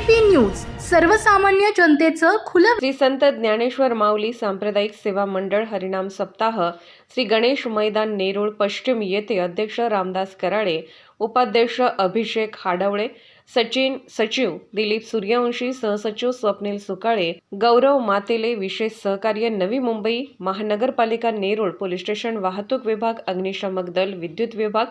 ABP news सर्वसामान्य जनतेचं खुलं श्री संत ज्ञानेश्वर माऊली सांप्रदायिक सेवा मंडळ हरिनाम सप्ताह श्री गणेश मैदान नेरूळ पश्चिम येथे अध्यक्ष रामदास कराळे उपाध्यक्ष अभिषेक हाडवळे सचिन सचिव दिलीप सूर्यवंशी सहसचिव स्वप्नील सुकाळे गौरव मातेले विशेष सहकार्य नवी मुंबई महानगरपालिका नेरूळ पोलीस स्टेशन वाहतूक विभाग अग्निशामक दल विद्युत विभाग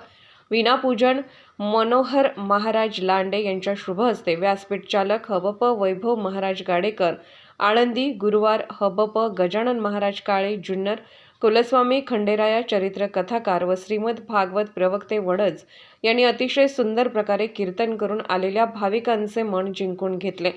विनापूजन मनोहर महाराज लांडे यांच्या शुभ हस्ते व्यासपीठ चालक हबप वैभव महाराज गाडेकर आळंदी गुरुवार हबप गजानन महाराज काळे जुन्नर कुलस्वामी खंडेराया चरित्र कथाकार व श्रीमद भागवत प्रवक्ते वडज यांनी अतिशय सुंदर प्रकारे कीर्तन करून आलेल्या भाविकांचे मन जिंकून घेतले.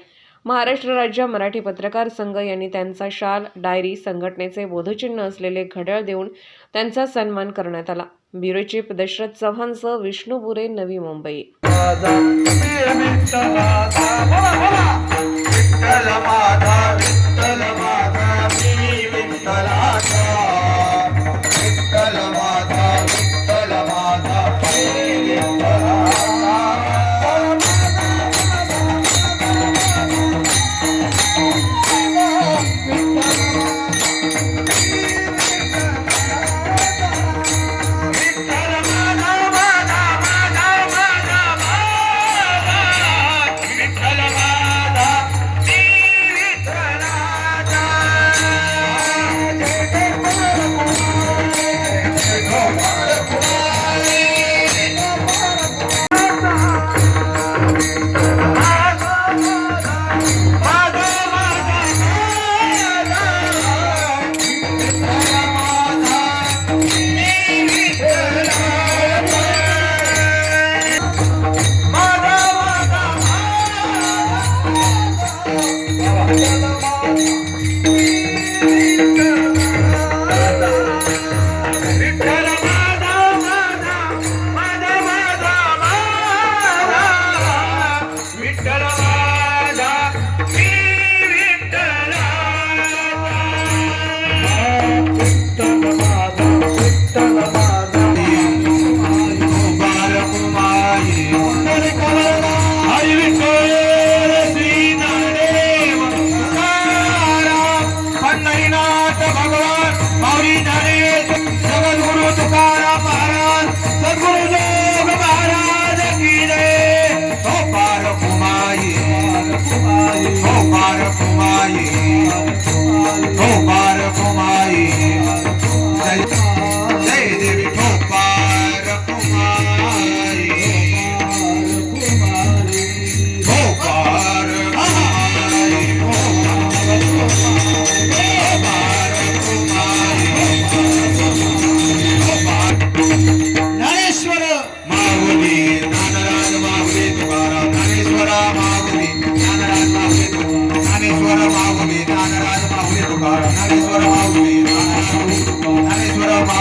महाराष्ट्र राज्य मराठी पत्रकार संघ यांनी त्यांचा शाल डायरी संघटनेचे बोधचिन्ह असलेले घड्याळ देऊन त्यांचा सन्मान करण्यात आला. ब्युरो चीफ दशरथ चव्हाणसह विष्णू बुरे नवी मुंबई. माझा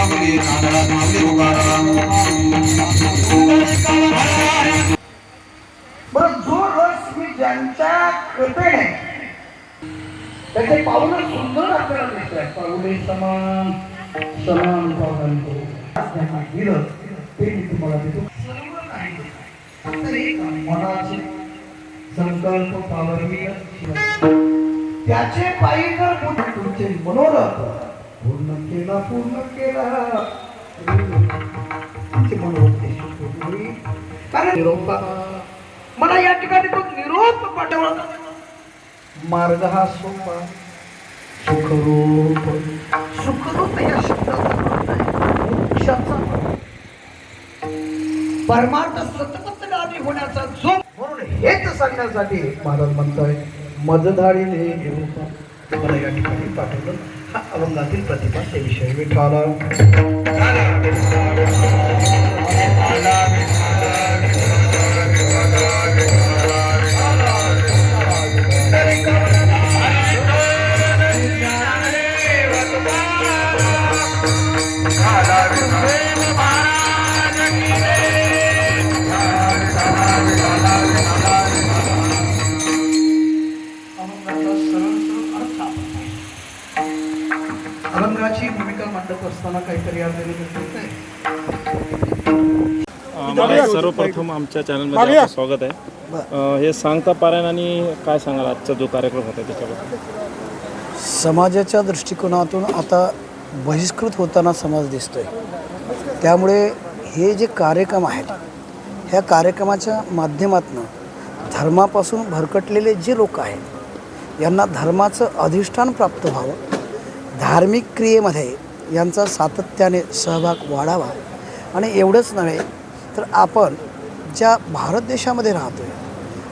माऊली माऊली बरं जो रस मी ज्यांच्या कृपेने त्याचे पाऊल सुंदर आपल्याला दिसत आहे पाऊले समान समान पावलांतो त्यांना दिलं ते मी तुम्हाला देतो. मनाचे संकल्प पावरणीय त्याचे पायी जर तुमचे मनोरथ पूर्ण केला पूर्ण केला. मला या ठिकाणी तो निरोप पाठवला. मार्ग हा सोपा. सुखरूप. सुखरूप या शब्दाचा मोक्षाचा परमार्थ सतपतगामी होण्याचा जो म्हणून हेच सांगण्यासाठी महाराज म्हणतोय मजधारीने घेऊन मला या ठिकाणी पाठवलं. हा अभंगातील प्रतिभा ते विषय विठाला काहीतरी सर्वप्रथम आमच्या चॅनलमध्ये आपलं स्वागत आहे. अ, हे सांगता पारायण आणि काय सांगाल आजचा जो कार्यक्रम होता त्याच्याबद्दल? समाजाच्या दृष्टिकोनातून आता बहिष्कृत होताना समाज दिसतोय. त्यामुळे हे जे कार्यक्रम आहेत ह्या कार्यक्रमाच्या माध्यमातून धर्मापासून भरकटलेले जे लोक आहेत यांना धर्माचं अधिष्ठान प्राप्त व्हावं. धार्मिक क्रियेमध्ये यांचा सातत्याने सहभाग वाढावा. आणि एवढंच नव्हे तर आपण ज्या भारत देशामध्ये राहतो आहे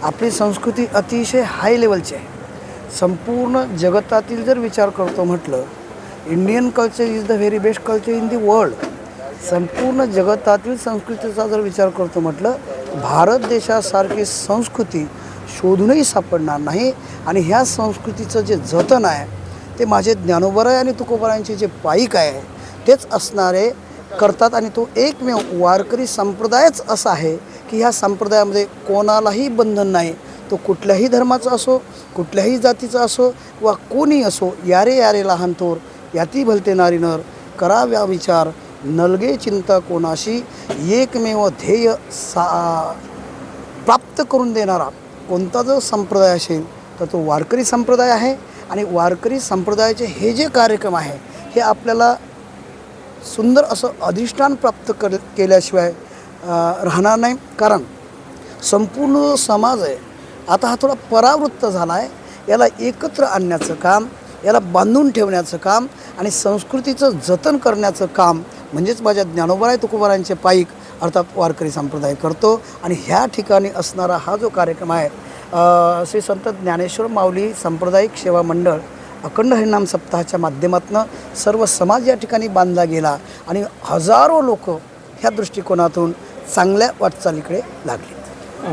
आपली संस्कृती अतिशय हाय लेवलची आहे. संपूर्ण जगतातील जर विचार करतो म्हटलं Indian culture is the very best culture in the world संपूर्ण जगतातील संस्कृतीचा जर विचार करतो म्हटलं भारत देशासारखी संस्कृती शोधूनही सापडणार नाही. आणि ह्या संस्कृतीचं जे जतन आहे ते माझे ज्ञानोबराय आणि तुकोबरायांचे जे पायिक आहे तेच असणारे करतात आणि तो एकमेव वारकरी संप्रदायच असा आहे की ह्या संप्रदायामध्ये कोणालाही बंधन नाही. तो कुठल्याही धर्माचा असो कुठल्याही जातीचा असो किंवा कोणी असो यारे यारे लहान थोर याती भलते नारी नर कराव्या विचार नलगे चिंता कोणाशी एकमेव ध्येय सा प्राप्त करून देणारा कोणता जो संप्रदाय असेल तर तो वारकरी संप्रदाय आहे. आणि वारकरी संप्रदायाचे हे जे कार्यक्रम आहे हे आपल्याला सुंदर असं अधिष्ठान प्राप्त कर केल्याशिवाय राहणार नाही. कारण संपूर्ण जो समाज आहे आता हा थोडा परावृत्त झाला आहे याला एकत्र आणण्याचं काम याला बांधून ठेवण्याचं काम आणि संस्कृतीचं जतन करण्याचं काम म्हणजेच माझ्या ज्ञानोबराय तुकोबारांचे पाईक अर्थात वारकरी संप्रदाय करतो. आणि ह्या ठिकाणी असणारा हा जो कार्यक्रम आहे श्री संत ज्ञानेश्वर माऊली सांप्रदायिक सेवा मंडळ अखंड हरिनाम सप्ताहाच्या माध्यमातून सर्व समाज या ठिकाणी बांधला गेला आणि हजारो लोक ह्या दृष्टिकोनातून चांगल्या वाटचालीकडे लागले.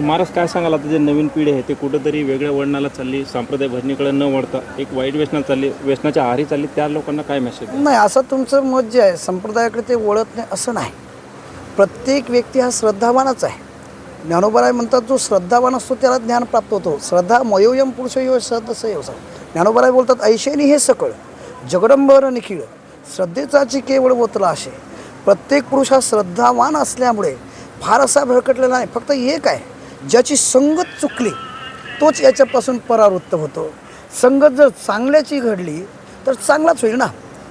महाराज काय सांगाल आता जे नवीन पिढी आहे ते कुठंतरी वेगळ्या वळणाला चालली सांप्रदाय भजनीकडे न वळता एक वाईट व्यसनात चालली व्यसनाच्या आहारी चालली त्या लोकांना काय मेसेज नाही असं तुमचं मत जे आहे संप्रदायाकडे ते वळत नाही असं नाही. प्रत्येक व्यक्ती हा श्रद्धावानच आहे. ज्ञानोबराय म्हणतात जो श्रद्धावान असतो त्याला ज्ञान प्राप्त होतो. श्रद्धा मयोयम पुरुष यो सदस्य योसा ज्ञानोबराय बोलतात ऐशेनी हे सकळ जगडंबर निखिळ श्रद्धेचाची केवळ वतला असे प्रत्येक पुरुष हा श्रद्धावान असल्यामुळे फार असा भरकटलेला नाही. फक्त एक आहे ज्याची संगत चुकली तोच याच्यापासून परावृत्त होतो. संगत जर चांगल्याची घडली तर चांगलाच होईल ना?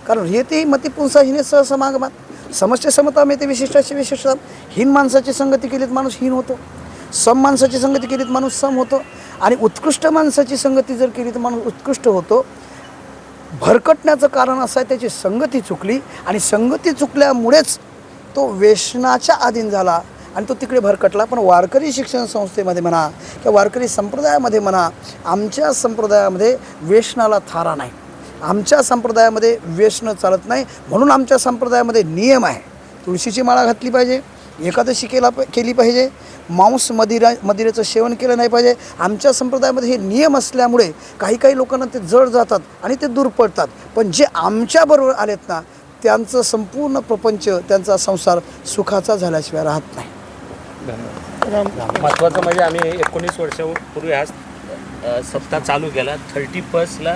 कारण हे ती मतिपुंसा हिने सहसमागमात. समस्या समता मिळते विशिष्टाची विशिष्टता हीन माणसाची संगती केलीत माणूस हीन होतो. सम माणसाची संगती केलीत माणूस सम होतो. आणि उत्कृष्ट माणसाची संगती जर केली तर माणूस उत्कृष्ट होतो भरकटण्याचं कारण असं आहे त्याची संगती चुकली. आणि संगती चुकल्यामुळेच तो वेशनाच्या अधीन झाला आणि तो तिकडे भरकटला. पण वारकरी शिक्षण संस्थेमध्ये म्हणा किंवा वारकरी संप्रदायामध्ये म्हणा आमच्या संप्रदायामध्ये वेशनाला थारा नाही. आमच्या संप्रदायामध्ये व्यसन चालत नाही म्हणून आमच्या संप्रदायामध्ये नियम आहे. तुळशीची माळा घातली पाहिजे एकादशी केला प- केली पाहिजे मांस मदिरा मदिरेचं सेवन केलं नाही पाहिजे. आमच्या संप्रदायामध्ये हे नियम असल्यामुळे काही काही लोकांना ते जड जातात आणि ते दूर पडतात. पण जे आमच्याबरोबर आलेत ना त्यांचं संपूर्ण प्रपंच त्यांचा संसार सुखाचा झाल्याशिवाय राहत नाही. धन्यवाद. महत्त्वाचं म्हणजे आम्ही एकोणीस वर्षापूर्वी हा सप्ताह चालू केला. थर्टी फर्स्टला